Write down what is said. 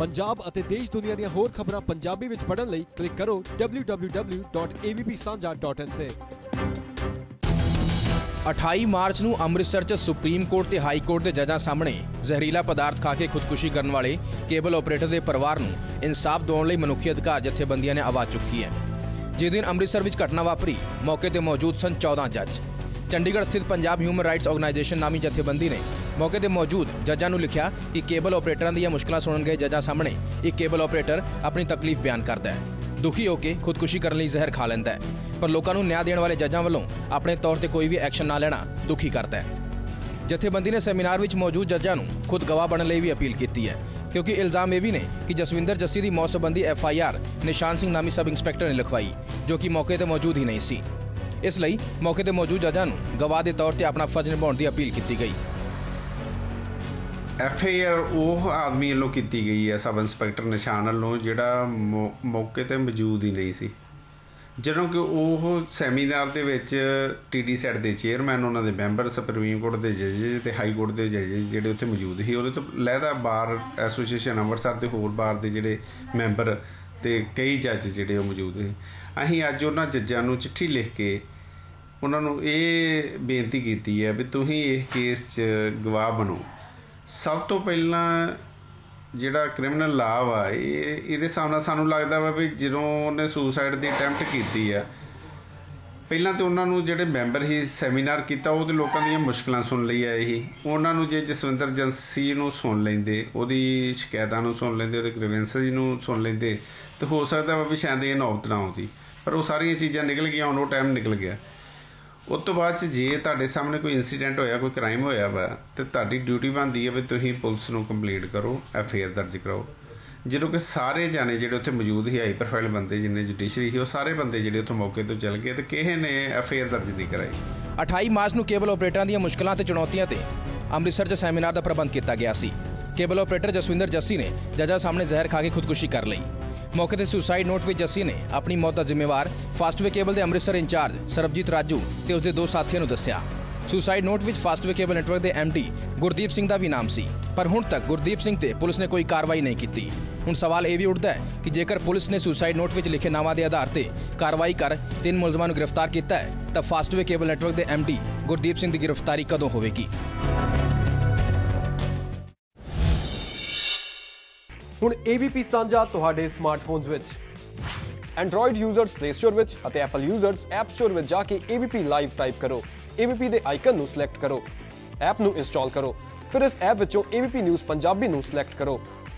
ਪੰਜਾਬ ਅਤੇ ਦੇਸ਼ ਦੁਨੀਆ ਦੀਆਂ ਹੋਰ ਖਬਰਾਂ ਪੰਜਾਬੀ ਵਿੱਚ ਪੜ੍ਹਨ ਲਈ ਕਲਿੱਕ ਕਰੋ www.avpsanja.in ਤੇ। 28 ਮਾਰਚ ਨੂੰ ਅੰਮ੍ਰਿਤਸਰ 'ਚ ਸੁਪਰੀਮ ਕੋਰਟ ਤੇ ਹਾਈ ਕੋਰਟ ਦੇ ਜੱਜਾਂ ਸਾਹਮਣੇ ਜ਼ਹਿਰੀਲਾ ਪਦਾਰਥ ਖਾ ਕੇ ਖੁਦਕੁਸ਼ੀ ਕਰਨ ਵਾਲੇ ਕੇਬਲ ਆਪਰੇਟਰ ਦੇ ਪਰਿਵਾਰ ਨੂੰ ਇਨਸਾਫ ਦਿਵਾਉਣ ਲਈ ਮਨੁੱਖੀ ਅਧਿਕਾਰ ਜਥੇਬੰਦੀਆਂ ਨੇ ਆਵਾਜ਼ ਚੁੱਕੀ ਹੈ। ਜਿਸ ਦਿਨ ਅੰਮ੍ਰਿਤਸਰ ਵਿੱਚ ਘਟਨਾ ਵਾਪਰੀ, ਮੌਕੇ ਤੇ ਮੌਜੂਦ ਸਨ 14 ਜੱਜ। ਚੰਡੀਗੜ੍ਹ ਸਥਿਤ ਪੰਜਾਬ ਹਿਊਮਨ ਰਾਈਟਸ ਆਰਗੇਨਾਈਜੇਸ਼ਨ ਨਾਮੀ ਜਥੇਬੰਦੀ ਨੇ ਮੌਕੇ ਤੇ ਮੌਜੂਦ ਜੱਜਾਂ ਨੂੰ ਲਿਖਿਆ ਕਿ ਕੇਬਲ ਆਪਰੇਟਰਾਂ ਦੀਆਂ ਮੁਸ਼ਕਲਾਂ ਸੁਣਨ ਗਏ ਜੱਜਾਂ ਸਾਹਮਣੇ। ਇੱਕ ਕੇਬਲ ਆਪਰੇਟਰ ਆਪਣੀ ਤਕਲੀਫ ਬਿਆਨ ਕਰਦਾ ਹੈ। ਦੁਖੀ ਹੋ ਕੇ ਖੁਦਕੁਸ਼ੀ ਕਰਨ ਲਈ ਜ਼ਹਿਰ ਖਾ ਲੈਂਦਾ ਹੈ। ਪਰ ਲੋਕਾਂ ਨੂੰ ਨਿਆਂ ਦੇਣ ਵਾਲੇ ਜੱਜਾਂ ਵੱਲੋਂ ਆਪਣੇ ਤੌਰ ਤੇ ਕੋਈ ਵੀ ਐਕਸ਼ਨ ਨਾ ਲੈਣਾ ਦੁਖੀ ਕਰਦਾ ਹੈ। ਜਥੇਬੰਦੀ ਨੇ ਸੈਮੀਨਾਰ ਵਿੱਚ ਮੌਜੂਦ ਜੱਜਾਂ ਨੂੰ ਖੁਦ ਗਵਾਹ ਬਣਨ ਲਈ ਵੀ ਅਪੀਲ ਕੀਤੀ ਹੈ। ਕਿਉਂਕਿ ਇਲਜ਼ਾਮ ਇਹ ਵੀ ਨੇ ਕਿ ਜਸਵਿੰਦਰ ਜੱਸੀ ਦੀ ਮੌਤ ਸੰਬੰਧੀ F I R Nishan Singh ਨਾਮੀ ਸਬ ਇੰਸਪੈਕਟਰ ਨੇ ਲਿਖਵਾਈ, ਜੋ ਕਿ ਮੌਕੇ ਤੇ ਮੌਜੂਦ ਹੀ ਨਹੀਂ ਸੀ। ਇਸ ਲਈ ਮੌਕੇ ਤੇ ਮੌਜੂਦ ਜੱਜਾਂ ਨੂੰ ਗਵਾਹ ਦੇ ਤੌਰ ਤੇ ਆਪਣਾ ਫਰਜ਼ ਨਿਭਾਉਣ ਦੀ ਅਪੀਲ ਕੀਤੀ ਗਈ। ਐਫ ਉਹ ਆਦਮੀ ਵੱਲੋਂ ਕੀਤੀ ਗਈ ਹੈ, ਸਬ ਇੰਸਪੈਕਟਰ ਨਿਸ਼ਾਨ ਵੱਲੋਂ, ਜਿਹੜਾ ਮੌਕੇ ਤੇ ਮੌਜੂਦ ਹੀ ਨਹੀਂ ਸੀ। ਜਦੋਂ ਕਿ ਉਹ ਸੈਮੀਨਾਰ ਦੇ ਵਿੱਚ ਟੀਡੀ ਸੈਟ ਦੇ ਚੇਅਰਮੈਨ, ਉਹਨਾਂ ਦੇ ਮੈਂਬਰ, ਸੁਪਰੀਮ ਕੋਰਟ ਦੇ ਜੱਜ ਤੇ ਹਾਈ ਕੋਰਟ ਦੇ ਜੱਜ ਜਿਹੜੇ ਉੱਥੇ ਮੌਜੂਦ ਸੀ, ਉਹਦੇ ਤੋਂ ਲਹਿਦਾ ਬਾਰ ਐਸੋਸੀਏਸ਼ਨ ਅੰਮ੍ਰਿਤਸਰ ਦੇ ਹੋਰ ਬਾਰ ਦੇ ਜਿਹੜੇ ਮੈਂਬਰ ਤੇ ਕਈ ਜੱਜ ਜਿਹੜੇ ਉਹ ਮੌਜੂਦ ਸੀ ਅਸੀਂ ਅੱਜ ਉਹਨਾਂ ਜੱਜਾਂ ਨੂੰ ਚਿੱਠੀ ਲਿਖ ਕੇ ਉਹਨਾਂ ਨੂੰ ਇਹ ਬੇਨਤੀ ਕੀਤੀ ਹੈ ਵੀ ਤੁਸੀਂ ਇਸ ਕੇਸ 'ਚ ਗਵਾਹ ਬਣੋ। ਸਭ ਤੋਂ ਪਹਿਲਾਂ ਜਿਹੜਾ ਕ੍ਰਿਮੀਨਲ ਲਾ ਵਾ, ਇਹ ਇਹਦੇ ਸਾਹਮਣੇ ਸਾਨੂੰ ਲੱਗਦਾ ਵਾ ਵੀ ਜਦੋਂ ਉਹਨੇ ਸੁਸਾਈਡ ਦੀ ਅਟੈਂਪਟ ਕੀਤੀ ਆ ਪਹਿਲਾਂ ਤੇ ਉਹਨਾਂ ਨੂੰ ਜਿਹੜੇ ਮੈਂਬਰ ਹੀ ਸੈਮੀਨਾਰ ਕੀਤਾ, ਉਹਦੇ ਲੋਕਾਂ ਦੀਆਂ ਮੁਸ਼ਕਲਾਂ ਸੁਣ ਲਈ ਆਏ ਸੀ ਉਹਨਾਂ ਨੂੰ ਜੇ ਜਸਵਿੰਦਰ ਜੰਸੀ ਨੂੰ ਸੁਣ ਲੈਂਦੇ, ਉਹਦੀ ਸ਼ਿਕਾਇਤਾਂ ਨੂੰ ਸੁਣ ਲੈਂਦੇ, ਉਹਦੇ ਗ੍ਰੀਵੈਂਸਸ ਨੂੰ ਸੁਣ ਲੈਂਦੇ, ਤੇ ਹੋ ਸਕਦਾ ਵਾ ਵੀ ਸ਼ਾਇਦ ਇਹ ਨੌਬਤ ਨਾ ਆਉਂਦੀ। ਪਰ ਉਹ ਸਾਰੀਆਂ ਚੀਜ਼ਾਂ ਨਿਕਲ ਗਈਆਂ, ਹੁਣ ਉਹ ਟਾਈਮ ਨਿਕਲ ਗਿਆ। ਉਸ ਤੋਂ ਬਾਅਦ ਚ ਜੇ ਤੁਹਾਡੇ ਸਾਹਮਣੇ ਕੋਈ ਇਨਸੀਡੈਂਟ ਹੋਇਆ, ਕੋਈ ਕ੍ਰਾਈਮ ਹੋਇਆ ਵਾ, ਤੇ ਤੁਹਾਡੀ ਡਿਊਟੀ ਬਣਦੀ ਹੈ ਵੀ ਤੁਸੀਂ ਪੁਲਿਸ ਨੂੰ ਕੰਪਲੇਂਟ ਕਰੋ ਐਫ ਆਈ ਆਰ ਦਰਜ ਕਰਾਓ। ਜਦੋਂ ਕਿ ਸਾਰੇ ਜਾਣੇ ਜਿਹੜੇ ਉੱਥੇ ਮੌਜੂਦ ਸੀ ਹਾਈ ਪ੍ਰੋਫਾਈਲ ਬੰਦੇ ਜਿੰਨੇ ਜੁਡੀਸ਼ਰੀ ਸੀ, ਉਹ ਸਾਰੇ ਬੰਦੇ ਜਿਹੜੇ ਉੱਥੇ ਮੌਕੇ ਤੋਂ ਚੱਲ ਗਏ ਤੇ ਕਿਸੇ ਨੇ ਐਫ ਦਰਜ ਨਹੀਂ ਕਰਾਈ। 28 ਮਾਰਚ ਨੂੰ ਕੇਬਲ ਆਪਰੇਟਰਾਂ ਦੀਆਂ ਮੁਸ਼ਕਲਾਂ ਤੇ ਚੁਣੌਤੀਆਂ ਤੇ ਅੰਮ੍ਰਿਤਸਰ 'ਚ ਸੈਮੀਨਾਰ ਦਾ ਪ੍ਰਬੰਧ ਕੀਤਾ ਗਿਆ ਸੀ। ਕੇਬਲ ਆਪਰੇਟਰ ਜਸਵਿੰਦਰ ਜੱਸੀ ਨੇ ਜੱਜਾਂ ਸਾਹਮਣੇ ਜ਼ਹਿਰ ਖਾ ਕੇ ਖੁਦਕੁਸ਼ੀ ਕਰ ਲਈ। ਮੌਕੇ ਤੇ ਸੁਸਾਈਡ ਨੋਟ ਵਿੱਚ ਜੱਸੀ ਨੇ ਆਪਣੀ ਮੌਤ ਦਾ ਜ਼ਿੰਮੇਵਾਰ ਫਾਸਟਵੇ ਕੇਬਲ ਦੇ ਅੰਮ੍ਰਿਤਸਰ ਇੰਚਾਰਜ ਸਰਬਜੀਤ ਰਾਜੂ ਤੇ ਉਸਦੇ ਦੋ ਸਾਥੀਆਂ ਨੂੰ ਦੱਸਿਆ। ਸੁਸਾਈਡ ਨੋਟ ਵਿੱਚ ਫਾਸਟਵੇ ਕੇਬਲ ਨੈਟਵਰਕ ਦੇ ਐਮਡੀ ਗੁਰਦੀਪ ਸਿੰਘ ਦਾ ਵੀ ਨਾਮ ਸੀ, ਪਰ ਹੁਣ ਤੱਕ ਗੁਰਦੀਪ ਸਿੰਘ ਤੇ ਪੁਲਿਸ ਨੇ ਕੋਈ ਕਾਰਵਾਈ ਨਹੀਂ ਕੀਤੀ। ਹੁਣ ਸਵਾਲ ਇਹ ਵੀ ਉੱਠਦਾ ਹੈ ਕਿ ਜੇਕਰ ਪੁਲਿਸ ਨੇ ਸੁਸਾਈਡ ਨੋਟ ਵਿੱਚ ਲਿਖੇ ਨਾਮਾਂ ਦੇ ਆਧਾਰ ਤੇ ਕਾਰਵਾਈ ਕਰ ਤਿੰਨ ਮੁਲਜ਼ਮਾਂ ਨੂੰ ਗ੍ਰਿਫਤਾਰ ਕੀਤਾ ਹੈ, ਤਾਂ ਫਾਸਟਵੇ ਕੇਬਲ ਨੈਟਵਰਕ ਦੇ ਐਮਡੀ ਗੁਰਦੀਪ ਸਿੰਘ ਦੀ ਗ੍ਰਿਫਤਾਰੀ ਕਦੋਂ ਹੋਵੇਗੀ? ਹੁਣ AVP ਸਾਂਝਾ ਤੁਹਾਡੇ ਸਮਾਰਟਫੋਨਸ ਵਿੱਚ। Android ਯੂਜ਼ਰਸ Play Store ਵਿੱਚ ਅਤੇ Apple ਯੂਜ਼ਰਸ App Store ਵਿੱਚ ਜਾ ਕੇ AVP ਲਾਈਵ ਟਾਈਪ ਕਰੋ। AVP ਦੇ ਆਈਕਨ ਨੂੰ ਸਿਲੈਕਟ ਕਰੋ। ਐਪ ਨੂੰ ਇੰਸਟਾਲ ਕਰੋ। ਫਿਰ ਇਸ ਐਪ ਵਿੱਚੋਂ AVP ਨਿਊਜ਼ ਪੰਜਾਬੀ ਨੂੰ ਸਿਲੈਕਟ ਕਰੋ।